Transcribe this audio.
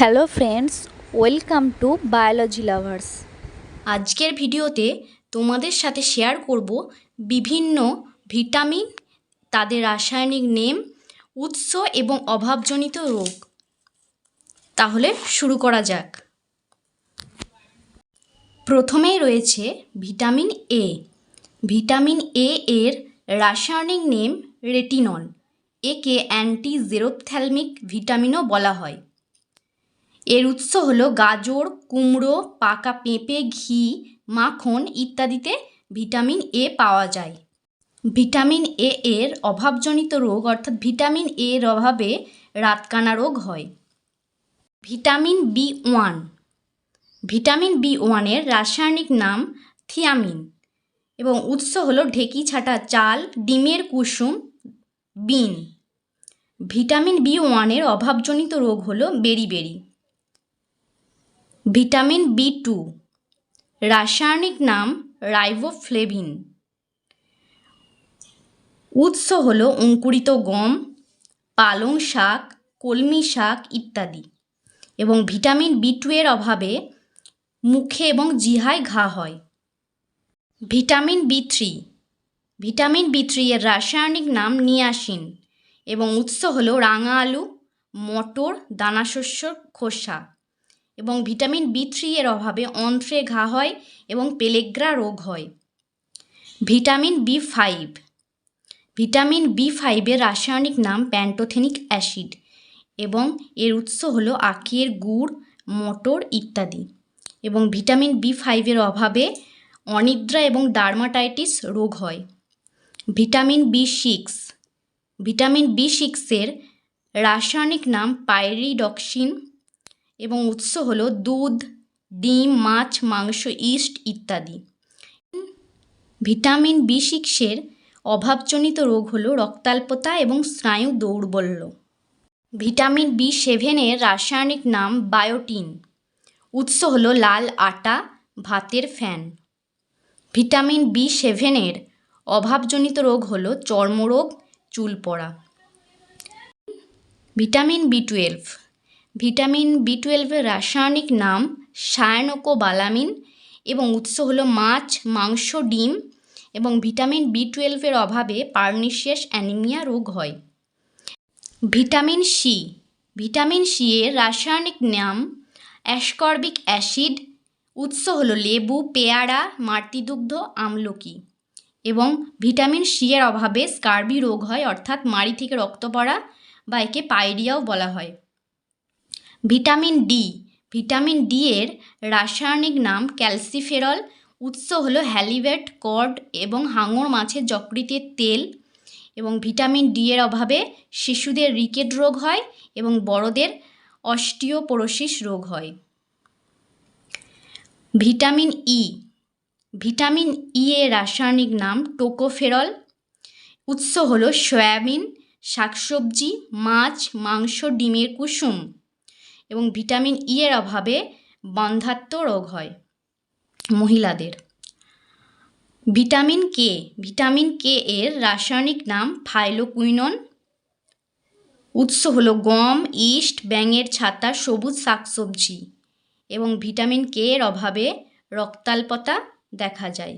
Hello friends welcome to biology lovers আজকের ভিডিওতে তোমাদের সাথে শেয়ার করব বিভিন্ন ভিটামিন তাদের রাসায়নিক নেম, উৎস এবং অভাবজনিত রোগ। তাহলে শুরু করা যাক। প্রথমেই রয়েছে ভিটামিন এ ভিটামিন এ এর রাসায়নিক নেম রেটিনল একে অ্যান্টি জেরোথ্যালমিক ভিটামিনও বলা হয়। এর উৎস হলো গাজর, কুমড়ো, পাকা পেঁপে, ঘি, মাখন ইত্যাদিতে ভিটামিন এ পাওয়া যায়। ভিটামিন এ এর অভাবজনিত রোগ অর্থাৎ ভিটামিন এ এর অভাবে রাতকানা রোগ হয়। Vitamin B one. Vitamin B ওয়ানের রাসায়নিক নাম থিয়ামিন এবং উৎস হলো ঢেকি ছাটা চাল, ডিমের কুসুম, বিন। ভিটামিন বি ওয়ানের অভাবজনিত রোগ হলো বেরিবেরি ভিটামিন বি টু। রাসায়নিক নাম রাইবোফ্লেভিন। উৎস হল অঙ্কুরিত গম, পালং শাক, কলমি শাক ইত্যাদি এবং ভিটামিন বি টু এর অভাবে মুখে এবং জিহায় ঘা হয়। Vitamin B three. Vitamin B three এর রাসায়নিক নাম নিয়াসিন এবং উৎস হল রাঙা আলু, মটর দানাশস্যর খোসা। এবং ভিটামিন বি থ্রি এর অভাবে অন্ত্রে ঘা হয় এবং পেলেগ্রা রোগ হয়। Vitamin B five vitamin B ফাইভের রাসায়নিক নাম প্যান্টোথেনিক অ্যাসিড এবং এর উৎস হলো আখের গুড়, মটর ইত্যাদি এবং ভিটামিন বি ফাইভের অভাবে অনিদ্রা এবং ডার্মাটাইটিস রোগ হয়। Vitamin B six vitamin B সিক্সের রাসায়নিক নাম পাইরিডক্সিন এবং উৎস হলো দুধ, ডিম, মাছ, মাংস, ইস্ট ইত্যাদি। ভিটামিন বি সিক্সের অভাবজনিত রোগ হলো রক্তাল্পতা এবং স্নায়ু দৌর্বল্য। ভিটামিন বি সেভেনের রাসায়নিক নাম বায়োটিন। উৎস হলো লাল আটা, ভাতের ফ্যান। ভিটামিন বি সেভেনের অভাবজনিত রোগ হলো চর্মরোগ, চুল পড়া। Vitamin B twelve. Vitamin B টুয়েলভের রাসায়নিক নাম সায়ানোকোবালামিন এবং উৎস হল মাছ, মাংস, ডিম এবং ভিটামিন বি টুয়েলভের অভাবে পার্নিশিয়াস অ্যানিমিয়া রোগ হয়। ভিটামিন সি ভিটামিন সি এর রাসায়নিক নাম অ্যাসকর্বিক অ্যাসিড, উৎস হল লেবু, পেয়ারা মাতৃদুগ্ধ আমলকি এবং ভিটামিন সি এর অভাবে স্কার্বি রোগ হয়, অর্থাৎ মাড়ি থেকে রক্ত পড়া বা একে পাইরিয়াও বলা হয়। Vitamin D. ভিটামিন ডি এর রাসায়নিক নাম ক্যালসিফেরল। উৎস হলো হ্যালিভেট, কর্ড এবং হাঙর মাছের যকৃতের তেল। এবং ভিটামিন ডি এর অভাবে শিশুদের রিকেট রোগ হয় এবং বড়দের অস্টিওপোরোসিস রোগ হয়। Vitamin E. ভিটামিন ই এর রাসায়নিক নাম টোকোফেরল। উৎস হলো সয়াবিন, শাকসবজি, মাছ, মাংস, ডিমের কুসুম। এবং ভিটামিন ই এর অভাবে বন্ধাত্ম রোগ হয় মহিলাদের। ভিটামিন কে ভিটামিন কে এর রাসায়নিক নাম ফাইলোকুইনন উৎস হলো গম, ইস্ট, ব্যাঙের ছাতা, সবুজ শাকসবজি এবং ভিটামিন কে এর অভাবে রক্তাল্পতা দেখা যায়।